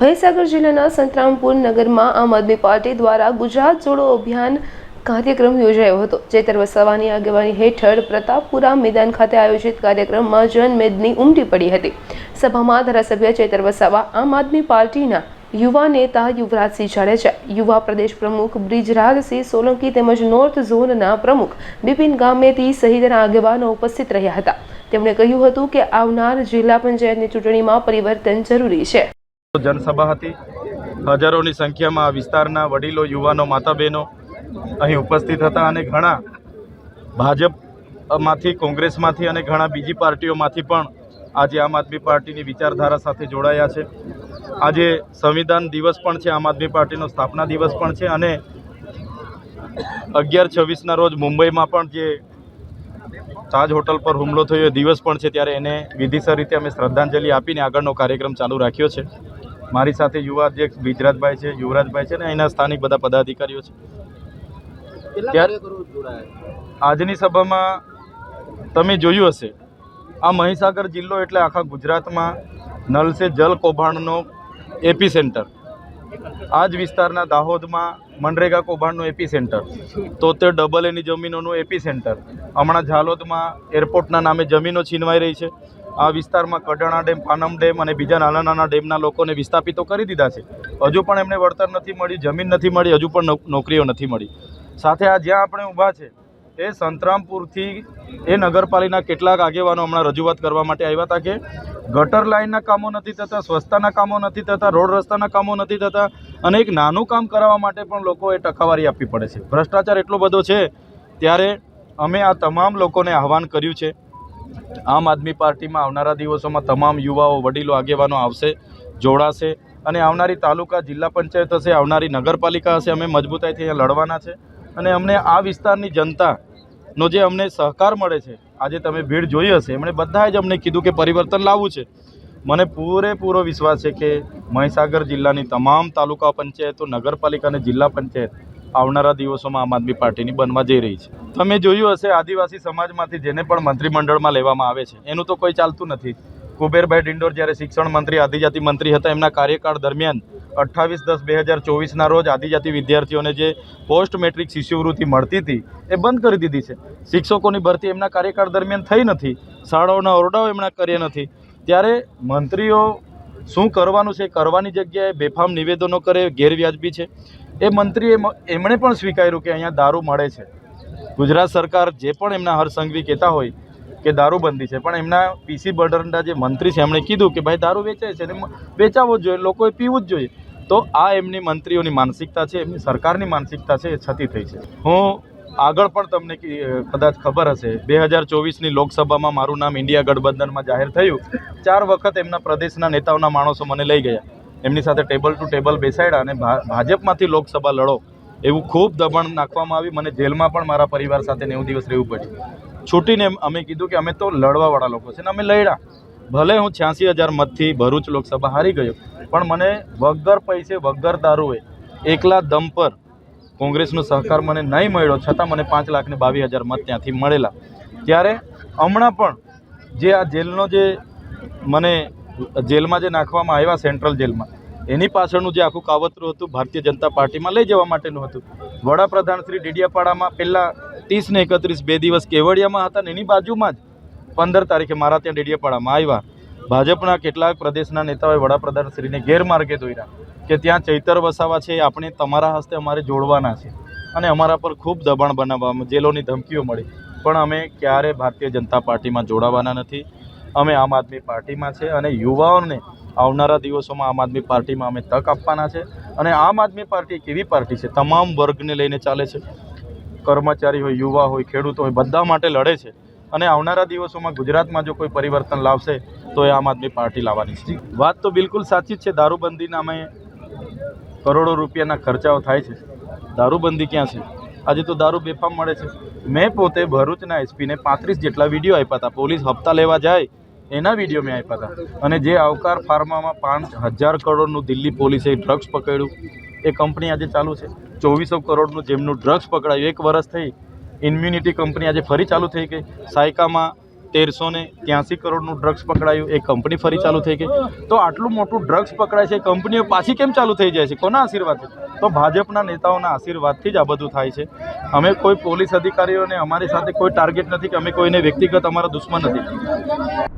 મહીસાગર જિલ્લાના સંતરામપુર નગરમાં આમ આદમી પાર્ટી દ્વારા ગુજરાત જોડો અભિયાન કાર્યક્રમ યોજાયો હતો ચેતર વસાવાની આગેવાની હેઠળ પ્રતાપપુરા મેદાન ખાતે આયોજિત કાર્યક્રમમાં જનમેદની ઉમટી પડી હતી. સભામાં ધારાસભ્ય ચેતર વસાવા, આમ આદમી પાર્ટીના યુવા નેતા યુવરાજસિંહ જાડેજા, યુવા પ્રદેશ પ્રમુખ બ્રિજરાજસિંહ સોલંકી તેમજ નોર્થ ઝોનના પ્રમુખ બિપિન ગામેતી સહિતના આગેવાનો ઉપસ્થિત રહ્યા હતા. તેમણે કહ્યું હતું કે આવનાર જિલ્લા પંચાયતની ચૂંટણીમાં પરિવર્તન જરૂરી છે. જનસભા હતી. હજારોની સંખ્યામાં આ વિસ્તારના વડીલો, યુવાનો માતા બહેનો અહીં ઉપસ્થિત હતા અને ઘણા ભાજપમાંથી, કોંગ્રેસમાંથી અને ઘણા બીજી પાર્ટીઓમાંથી પણ આજે આમ આદમી પાર્ટીની વિચારધારા સાથે જોડાયા છે. આજે સંવિધાન દિવસ પણ છે, આમ આદમી પાર્ટીનો સ્થાપના દિવસ પણ છે અને અગિયાર છવ્વીસના રોજ મુંબઈમાં પણ જે તાજ હોટલ પર હુમલો થયો દિવસ પણ છે, ત્યારે એને વિધિસર રીતે અમે શ્રદ્ધાંજલિ આપીને આગળનો કાર્યક્રમ ચાલુ રાખ્યો છે. મારી સાથે યુવા અધ્યક્ષ ગુજરાતભાઈ છે યુવરાજભાઈ છે અને અહીંના સ્થાનિક બધા પદાધિકારીઓ છે. આજની સભામાં તમે જોયું હશે આ મહીસાગર જિલ્લો એટલે આખા ગુજરાતમાં નલ સે જલ કૌભાંડનો એપી સેન્ટર આ જ વિસ્તારના દાહોદમાં મનરેગા કૌભાંડનું એપી સેન્ટર તોતેર ડબલ એની જમીનોનું એપી સેન્ટર હમણાં ઝાલોદમાં એરપોર્ટના નામે જમીનો છીનવાઈ રહી છે. આ વિસ્તારમાં કડાણા ડેમ, પાનમ ડેમ અને બીજા નાના નાના ડેમના લોકોને વિસ્થાપિતો કરી દીધા છે. હજુ પણ એમને વળતર નથી મળી, જમીન નથી મળી, હજુ પણ નોકરીઓ નથી મળી. સાથે આ જ્યાં આપણે ઊભા છે, એ સંતરામપુરથી એ નગરપાલિકાના કેટલાક આગેવાનો હમણાં રજૂઆત કરવા માટે આવ્યા હતા કે ગટર લાઇનના કામો નથી થતા, સ્વચ્છતાના કામો નથી થતા, રોડ રસ્તાના કામો નથી થતા અને એક નાનું કામ કરાવવા માટે પણ લોકોએ ટકાવારી આપવી પડે છે. ભ્રષ્ટાચાર એટલો બધો છે, ત્યારે અમે આ તમામ લોકોને આહવાન કર્યું છે આમ આદમી પાર્ટીમાં આવનારા દિવસોમાં તમામ યુવાઓ, વડીલો, આગેવાનો આવશે, જોડાશે અને આવનારી તાલુકા જિલ્લા પંચાયત હશે, આવનારી નગરપાલિકા હશે, અમે મજબૂતાઈથી અહીંયા લડવાના છે અને અમને આ વિસ્તારની જનતાનો જે અમને સહકાર મળે છે, આજે તમે ભીડ જોઈ હશે, એમણે બધાએ જ અમને કીધું કે પરિવર્તન લાવવું છે. મને પૂરેપૂરો વિશ્વાસ છે કે મહીસાગર જિલ્લાની તમામ તાલુકા પંચાયતો, નગરપાલિકા અને જિલ્લા પંચાયત આવનારા દિવસોમાં આમ આદમી પાર્ટીની બનવા જઈ રહી છે. તમે જોયું હશે, આદિવાસી સમાજમાંથી જેને પણ મંત્રીમંડળમાં લેવામાં આવે છે, એનું તો કોઈ ચાલતું નથી. કુબેરભાઈ ડિંડોર જ્યારે શિક્ષણ મંત્રી, આદિજાતિ મંત્રી હતા, એમના કાર્યકાળ દરમિયાન અઠ્ઠાવીસ દસ બે હજાર ચોવીસના રોજ આદિજાતિ વિદ્યાર્થીઓને જે પોસ્ટ મેટ્રિક શિષ્યવૃત્તિ મળતી હતી, એ બંધ કરી દીધી છે. શિક્ષકોની ભરતી એમના કાર્યકાળ દરમિયાન થઈ નથી, શાળાઓના ઓરડાઓ એમના કર્યા નથી. ત્યારે મંત્રીઓ શું કરવાનું છે, કરવાની જગ્યાએ બેફામ નિવેદનો કરે, ગેરવ્યાજબી છે. એ મંત્રીએ એમણે પણ સ્વીકાર્યું કે અહીંયા દારૂ મળે છે. ગુજરાત સરકાર જે પણ એમના હરસંઘવી કહેતા હોય કે દારૂબંધી છે, પણ એમના પીસી બર્ડરના જે મંત્રી છે, એમણે કીધું કે ભાઈ દારૂ વેચાય છે મ- જ જોઈએ, લોકોએ પીવું જ જોઈએ. તો આ એમની મંત્રીઓની માનસિકતા છે, એમની સરકારની માનસિકતા છે, એ છતી થઈ છે. હું આગળ પણ તમને કદાચ ખબર હશે, બે હજાર ચોવીસની લોકસભામાં મારું નામ ઇન્ડિયા ગઠબંધનમાં જાહેર થયું. ચાર વખત એમના પ્રદેશના નેતાઓના માણસો મને લઈ ગયા. એમની સાથે ટેબલ ટુ ટેબલ બેસાડ્યા અને ભાજપમાંથી લોકસભા લડો એવું ખૂબ દબાણ નાખવામાં આવી. મને જેલમાં પણ મારા પરિવાર સાથે નેવું દિવસ રહેવું પડ્યું. છૂટીને અમે કીધું કે અમે તો લડવાવાળા લોકો છે ને અમે લડ્યા. ભલે હું છ્યાસી હજાર મતથી ભરૂચ લોકસભા હારી ગયો, પણ મને વગર પૈસે, વગર દારૂએ, એકલા દમ પર કોંગ્રેસનો સહકાર મને નહીં મળ્યો, છતાં મને પાંચ લાખ ને બાવીસ હજાર મત ત્યાંથી મળેલા. ત્યારે હમણાં પણ જે આ જેલનો જે મને જેલમાં જે નાખવામાં આવ્યા, સેન્ટ્રલ જેલમાં. એની પાછળનું જે આખું કાવતરું હતું, ભારતીય જનતા પાર્ટીમાં લઈ જવા માટેનું હતું. વડાપ્રધાન શ્રી ડેડિયાપાડામાં પહેલાં ત્રીસ ને એકત્રીસ બે દિવસ કેવડિયામાં હતા ને એની બાજુમાં જ પંદર તારીખે મારા ત્યાં ડેડિયાપાડામાં આવ્યા. ભાજપના કેટલાક પ્રદેશના નેતાઓએ વડાપ્રધાન શ્રીને ગેરમાર્ગે દોર્યા કે ત્યાં ચૈતર વસાવા છે, આપણે તમારા હસ્તે અમારે જોડવાના છે અને અમારા પર ખૂબ દબાણ બનાવવામાં, જેલોની ધમકીઓ મળી. પણ અમે ક્યારે ભારતીય જનતા પાર્ટીમાં જોડાવાના નથી. અમે આમ આદમી પાર્ટીમાં છે અને યુવાઓને આવનારા દિવસોમાં આમ આદમી પાર્ટીમાં અમે તક આપવાના છે. અને આમ આદમી પાર્ટી એક એવી પાર્ટી છે, તમામ વર્ગને લઈને ચાલે છે. કર્મચારી હોય, યુવા હોય, ખેડૂતો હોય, બધા માટે લડે છે. અને આવનારા દિવસોમાં ગુજરાતમાં જો કોઈ પરિવર્તન લાવશે, તો એ આમ આદમી પાર્ટી લાવવાની છે. વાત તો બિલકુલ સાચી જ છે, દારૂબંધીના અમે કરોડો રૂપિયાના ખર્ચાઓ થાય છે. દારૂબંધી ક્યાં છે? આજે તો દારૂ બેફામ મળે છે. મેં પોતે ભરૂચના એસપીને પાંત્રીસ જેટલા વીડિયો આપ્યા હતા. પોલીસ હપ્તા લેવા જાય એના વીડિયો મેં આપ્યા હતા. અને જે આવકાર ફાર્મામાં પાંચ હજાર કરોડનું દિલ્હી પોલીસે ડ્રગ્સ પકડ્યું, એ કંપની આજે ચાલુ છે. ચોવીસો કરોડનું જેમનું ડ્રગ્સ પકડાયું, એક વર્ષ થઈ ઇમ્યુનિટી કંપની આજે ફરી ચાલુ થઈ ગઈ. સાયકામાં તેરસો ને ત્યાંસી કરોડનું ડ્રગ્સ પકડાયું, એ કંપની ફરી ચાલુ થઈ ગઈ. તો આટલું મોટું ડ્રગ્સ પકડાય છે કંપનીઓ પાછી કેમ ચાલુ થઈ જાય છે? કોના આશીર્વાદથી તો ભાજપના નેતાઓના આશીર્વાદથી જ આ બધું થાય છે. અમે કોઈ પોલીસ અધિકારીઓને અમારી સાથે કોઈ ટાર્ગેટ નથી કે અમે કોઈને વ્યક્તિગત અમારા દુશ્મન નથી.